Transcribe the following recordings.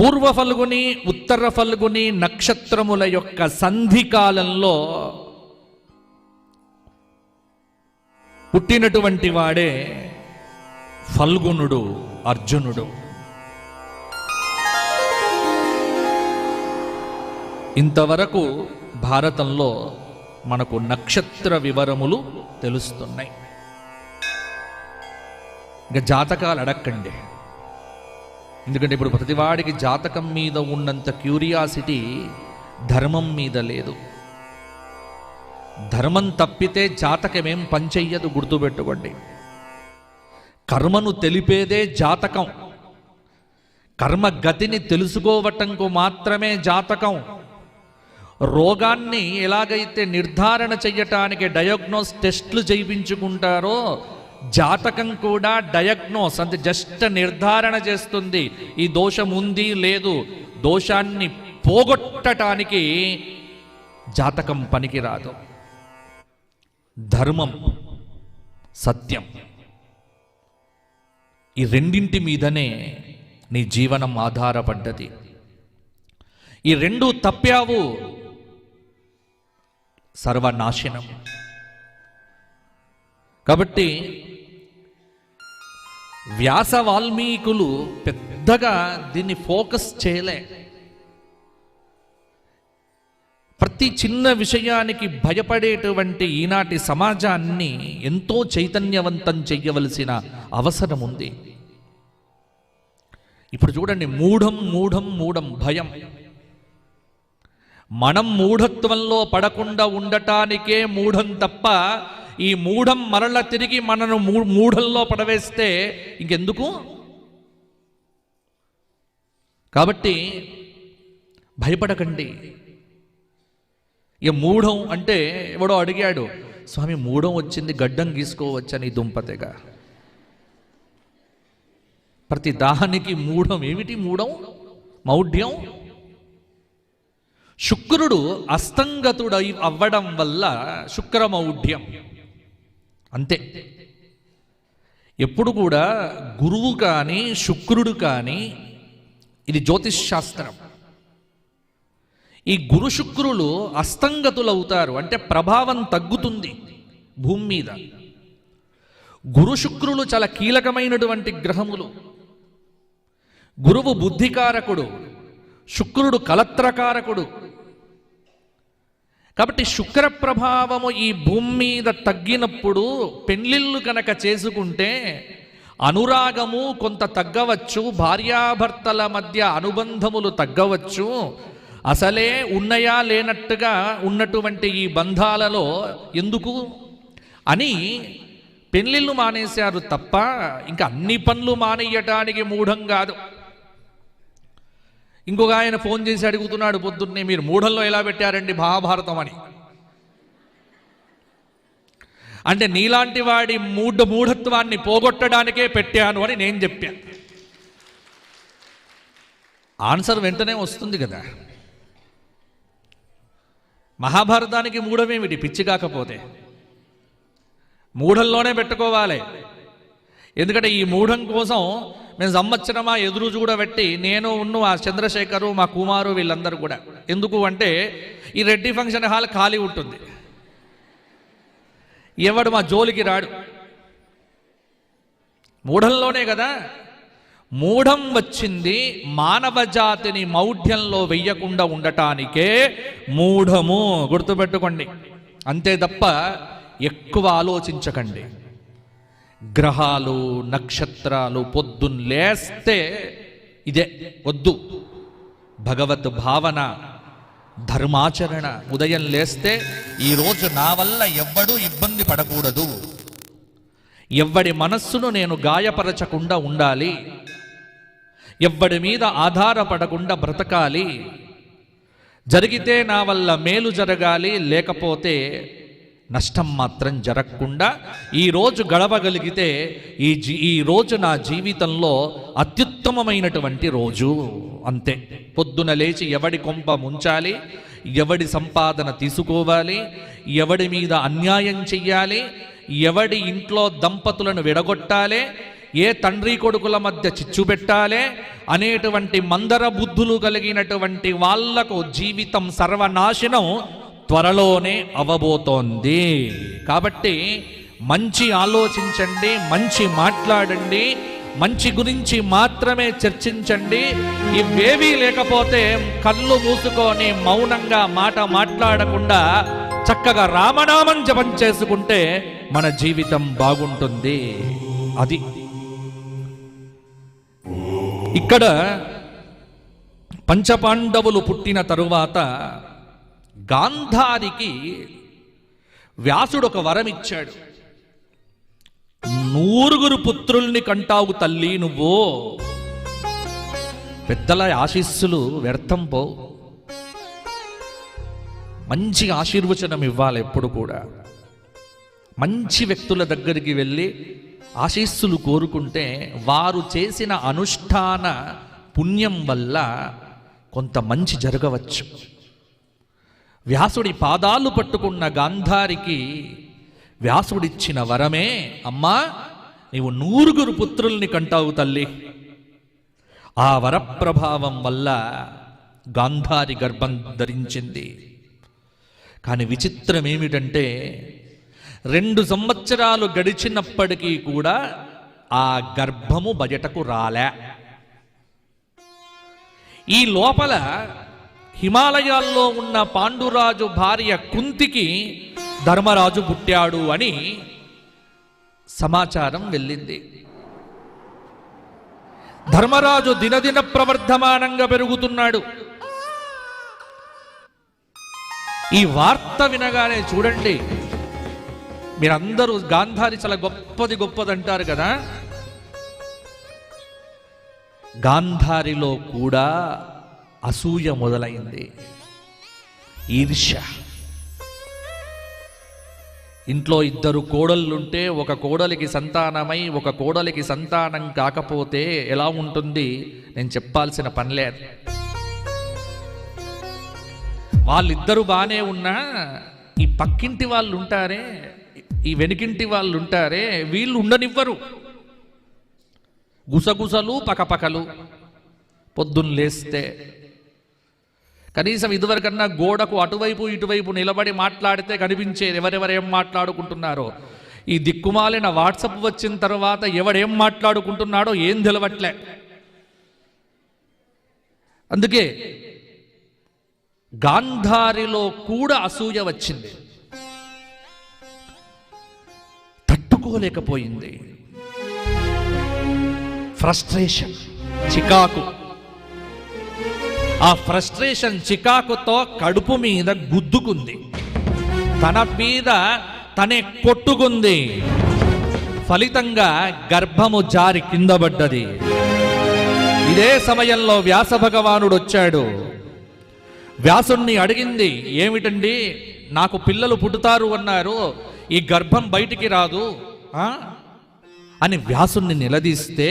పూర్వ ఫల్గుని ఉత్తర ఫల్గుని నక్షత్రముల యొక్క సంధి కాలంలో పుట్టినటువంటి వాడే ఫల్గునుడు అర్జునుడు. ఇంతవరకు భారతంలో మనకు నక్షత్ర వివరములు తెలుస్తున్నాయి. ఇంకా జాతకాలు అడక్కండి. ఎందుకంటే ఇప్పుడు ప్రతివాడికి జాతకం మీద ఉన్నంత క్యూరియాసిటీ ధర్మం మీద లేదు. ధర్మం తప్పితే జాతకమేం పనిచెయ్యదు గుర్తుపెట్టుకోండి. కర్మను తెలిపేదే జాతకం. కర్మ గతిని తెలుసుకోవటంకు మాత్రమే జాతకం. రోగాన్ని ఎలాగైతే నిర్ధారణ చెయ్యటానికి డయాగ్నోస్ టెస్ట్లు చేయించుకుంటారో జాతకం కూడా డయగ్నోస్ అంటే జస్ట్ నిర్ధారణ చేస్తుంది. ఈ దోషం ఉంది లేదు దోషాన్ని పోగొట్టటానికి జాతకం పనికిరాదు. ధర్మం సత్యం. ఈ రెండింటి మీదనే నీ జీవనం ఆధారపడ్డది. ఈ రెండు తప్పావు సర్వనాశనం. కాబట్టి వ్యాస వాల్మీకులు పెద్దగా దీన్ని ఫోకస్ చేయలే. ప్రతి చిన్న విషయానికి భయపడేటువంటి ఈనాటి సమాజాన్ని ఎంతో చైతన్యవంతం చెయ్యవలసిన అవసరం ఉంది ఇప్పుడు చూడండి మూఢం మూఢం మూఢం భయం. మనం మూఢత్వంలో పడకుండా ఉండటానికే మూఢం తప్ప ఈ మూఢం మరల తిరిగి మనను మూ- మూఢంలో పడవేస్తే ఇంకెందుకు? కాబట్టి భయపడకండి. ఇక మూఢం అంటే ఎవడో అడిగాడు స్వామి మూఢం వచ్చింది గడ్డం గీసుకోవచ్చని దుంపతెగా? ప్రతి దానికి మూఢం ఏమిటి మూఢం? మౌఢ్యం? శుక్రుడు అస్తంగతుడై అవ్వడం వల్ల శుక్రమౌఢ్యం అంతే. ఎప్పుడు కూడా గురువు కానీ శుక్రుడు కానీ ఇది జ్యోతిష్ శాస్త్రం. ఈ గురు శుక్రులు అస్తంగతులు అవుతారు అంటే ప్రభావం తగ్గుతుంది భూమి మీద. గురు శుక్రులు చాలా కీలకమైనటువంటి గ్రహములు. గురువు బుద్ధికారకుడు శుక్రుడు కలత్రకారకుడు కాబట్టి శుక్ర ప్రభావము ఈ భూమి మీద తగ్గినప్పుడు పెళ్ళిళ్ళు కనుక చేసుకుంటే అనురాగము కొంత తగ్గవచ్చు భార్యాభర్తల మధ్య అనుబంధములు తగ్గవచ్చు. అసలే ఉన్నయా లేనట్టుగా ఉన్నటువంటి ఈ బంధాలలో ఎందుకు? అని పెళ్ళిళ్ళు మానేశారు తప్ప ఇంకా అన్ని పనులు మానేయటానికి మూఢం కాదు. ఇంకొక ఆయన ఫోన్ చేసి అడుగుతున్నాడు పొద్దున్నే మీరు మూఢంలో ఎలా పెట్టారండి మహాభారతం అని? అంటే నీలాంటి వాడి మూఢ మూఢత్వాన్ని పోగొట్టడానికే పెట్టాను అని నేను చెప్పాను ఆన్సర్ వెంటనే వస్తుంది కదా. మహాభారతానికి మూఢమేమిటి? పిచ్చి కాకపోతే. మూఢంలోనే పెట్టుకోవాలి. ఎందుకంటే ఈ మూఢం కోసం మేము సంవత్సరమా ఎదురు చూడబెట్టి నేను ఉన్ను ఆ చంద్రశేఖరు మా కుమారు వీళ్ళందరూ కూడా. ఎందుకు అంటే ఈ రెడ్డి ఫంక్షన్ హాల్ ఖాళీ ఉంటుంది. ఎవడు మా జోలికి రాడు. మూఢంలోనే కదా. మూఢం వచ్చింది మానవ జాతిని మౌఢ్యంలో వెయ్యకుండా ఉండటానికే మూఢము గుర్తుపెట్టుకోండి. అంతే తప్ప ఎక్కువ ఆలోచించకండి. గ్రహాలు నక్షత్రాలు పొద్దున్న లేస్తే ఇదే వద్దు. భగవత్ భావన ధర్మాచరణ ఉదయం లేస్తే ఈరోజు నా వల్ల ఎవ్వడూ ఇబ్బంది పడకూడదు. ఎవ్వడి మనస్సును నేను గాయపరచకుండా ఉండాలి. ఎవ్వడి మీద ఆధారపడకుండా బ్రతకాలి. జరిగితే నా వల్ల మేలు జరగాలి లేకపోతే నష్టం మాత్రం జరగకుండా ఈరోజు గడవగలిగితే ఈ జీ ఈ రోజు నా జీవితంలో అత్యుత్తమమైనటువంటి రోజు. అంతే. పొద్దున లేచి ఎవడి కొంప ముంచాలి ఎవడి సంపాదన తీసుకోవాలి ఎవడి మీద అన్యాయం చెయ్యాలి ఎవడి ఇంట్లో దంపతులను విడగొట్టాలి ఏ తండ్రి కొడుకుల మధ్య చిచ్చు పెట్టాలే అనేటువంటి మందర బుద్ధులు కలిగినటువంటి వాళ్ళకు జీవితం సర్వనాశనం త్వరలోనే అవబోతోంది. కాబట్టి మంచి ఆలోచించండి మంచి మాట్లాడండి మంచి గురించి మాత్రమే చర్చించండి. ఇవేవీ లేకపోతే కళ్ళు మూసుకొని మౌనంగా మాట మాట్లాడకుండా చక్కగా రామనామం జపం చేసుకుంటే మన జీవితం బాగుంటుంది. అది. ఇక్కడ పంచపాండవులు పుట్టిన తరువాత గాంధారికి వ్యాసుడు ఒక వరం ఇచ్చాడు నూరుగురు పుత్రుల్ని కంటావు తల్లి నువ్వు. పెద్దల ఆశీస్సులు వ్యర్థం పో. మంచి ఆశీర్వచనం ఇవ్వాలి ఎప్పుడు కూడా. మంచి వ్యక్తుల దగ్గరికి వెళ్ళి ఆశీస్సులు కోరుకుంటే వారు చేసిన అనుష్ఠాన పుణ్యం వల్ల కొంత మంచి జరగవచ్చు. వ్యాసుడి పాదాలు పట్టుకున్న గాంధారికి వ్యాసుడిచ్చిన వరమే అమ్మా నీవు నూరుగురు పుత్రుల్ని కంటావు తల్లి. ఆ వరప్రభావం వల్ల గాంధారి గర్భం ధరించింది. కానీ విచిత్రం ఏమిటంటే రెండు సంవత్సరాలు గడిచినప్పటికీ కూడా ఆ గర్భము బయటకు రాలే. ఈ లోపల హిమాలయాల్లో ఉన్న పాండురాజు భార్య కుంతికి ధర్మరాజు పుట్టాడు అని సమాచారం వెళ్ళింది. ధర్మరాజు దినదిన ప్రవర్ధమానంగా పెరుగుతున్నాడు. ఈ వార్త వినగానే చూడండి మీరందరూ గాంధారి చాలా గొప్పది గొప్పది అంటారు కదా. గాంధారిలో కూడా అసూయ మొదలైంది. ఈర్ష్య. ఇంట్లో ఇద్దరు కోడళ్ళుంటే ఒక కోడలికి సంతానమై ఒక కోడలికి సంతానం కాకపోతే ఎలా ఉంటుంది? నేను చెప్పాల్సిన పనిలేదు వాళ్ళిద్దరూ బాగానే ఉన్నా ఈ పక్కింటి వాళ్ళు ఉంటారే ఈ వెనుకింటి వాళ్ళు ఉంటారే వీళ్ళు ఉండనివ్వరు. గుసగుసలు పకపకలు. పొద్దున్న లేస్తే కనీసం ఇదివరకన్నా గోడకు అటువైపు ఇటువైపు నిలబడి మాట్లాడితే కనిపించేది ఎవరెవరేం మాట్లాడుకుంటున్నారో. ఈ దిక్కుమాలిన వాట్సప్ వచ్చిన తర్వాత ఎవడేం మాట్లాడుకుంటున్నాడో ఏం తెలవట్లే. అందుకే గాంధారిలో కూడా అసూయ వచ్చింది. తట్టుకోలేకపోయింది. ఫ్రస్ట్రేషన్ చికాకు. ఆ ఫ్రస్ట్రేషన్ చికాకుతో కడుపు మీద గుద్దుకుంది. తన మీద తనే కొట్టుకుంది. ఫలితంగా గర్భము జారి కింద పడ్డది. ఇదే సమయంలో వ్యాస భగవానుడు వచ్చాడు. వ్యాసుణ్ణి అడిగింది ఏమిటండి? నాకు పిల్లలు పుట్టుతారు అన్నారు. ఈ గర్భం బయటికి రాదు. అని వ్యాసుణ్ణి నిలదీస్తే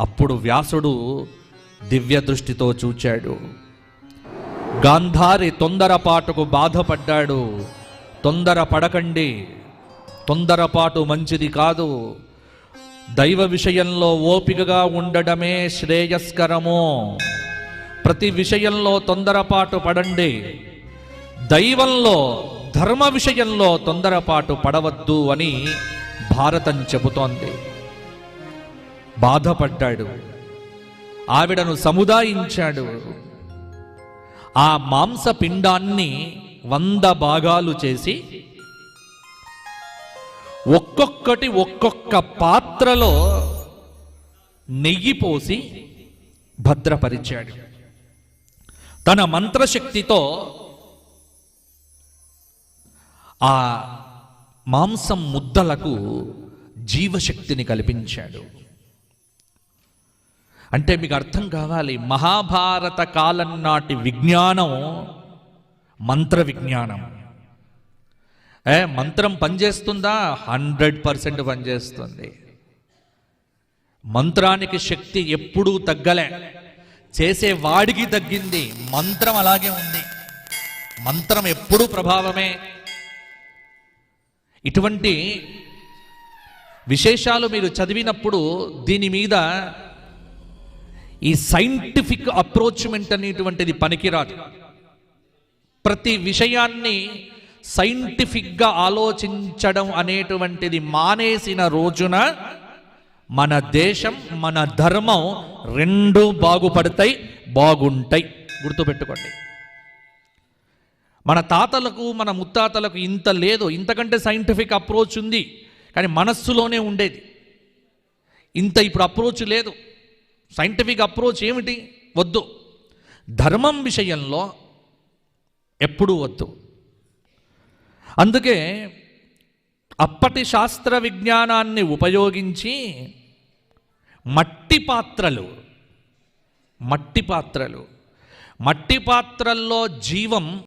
అప్పుడు వ్యాసుడు దివ్య దృష్టితో చూచాడు. గాంధారి తొందరపాటుకు బాధపడ్డాడు. తొందర పడకండి తొందరపాటు మంచిది కాదు. దైవ విషయంలో ఓపికగా ఉండడమే శ్రేయస్కరము. ప్రతి విషయంలో తొందరపాటు పడండి. దైవంలో ధర్మ విషయంలో తొందరపాటు పడవద్దు అని భారతం చెబుతోంది. బాధపడ్డాడు. ఆవిడను సముదాయించాడు. ఆ మాంసపిండాన్ని వంద భాగాలు చేసి ఒక్కొక్కటి ఒక్కొక్క పాత్రలో నెయ్యి పోసి భద్రపరిచాడు. తన మంత్రశక్తితో ఆ మాంసం ముద్దలకు జీవశక్తిని కల్పించాడు. అంటే మీకు అర్థం కావాలి. మహాభారత కాలం నాటి విజ్ఞానం మంత్ర విజ్ఞానం. ఏ మంత్రం పనిచేస్తుందా? హండ్రెడ్ పర్సెంట్ పనిచేస్తుంది. మంత్రానికి శక్తి ఎప్పుడూ తగ్గలే. చేసే వాడికి తగ్గింది. మంత్రం అలాగే ఉంది. మంత్రం ఎప్పుడూ ప్రభావమే. ఇటువంటి విశేషాలు మీరు చదివినప్పుడు దీని మీద ఈ సైంటిఫిక్ అప్రోచ్మెంట్ అనేటువంటిది పనికిరాదు. ప్రతి విషయాన్ని సైంటిఫిక్గా ఆలోచించడం అనేటువంటిది మానేసిన రోజున మన దేశం మన ధర్మం రెండు బాగుపడతాయి బాగుంటాయి. గుర్తుపెట్టుకోండి. మన తాతలకు మన ముత్తాతలకు ఇంత లేదు. ఇంతకంటే సైంటిఫిక్ అప్రోచ్ ఉంది. కానీ మనస్సులోనే ఉండేది. ఇంత ఇప్పుడు అప్రోచ్ లేదు. సైంటిఫిక్ అప్రోచ్ ఏమిటి? వద్దు. ధర్మం విషయంలో ఎప్పుడూ వద్దు. అందుకే అప్పటి శాస్త్ర విజ్ఞానాన్ని ఉపయోగించి మట్టి పాత్రలు మట్టి పాత్రలు మట్టి పాత్రల్లో జీవం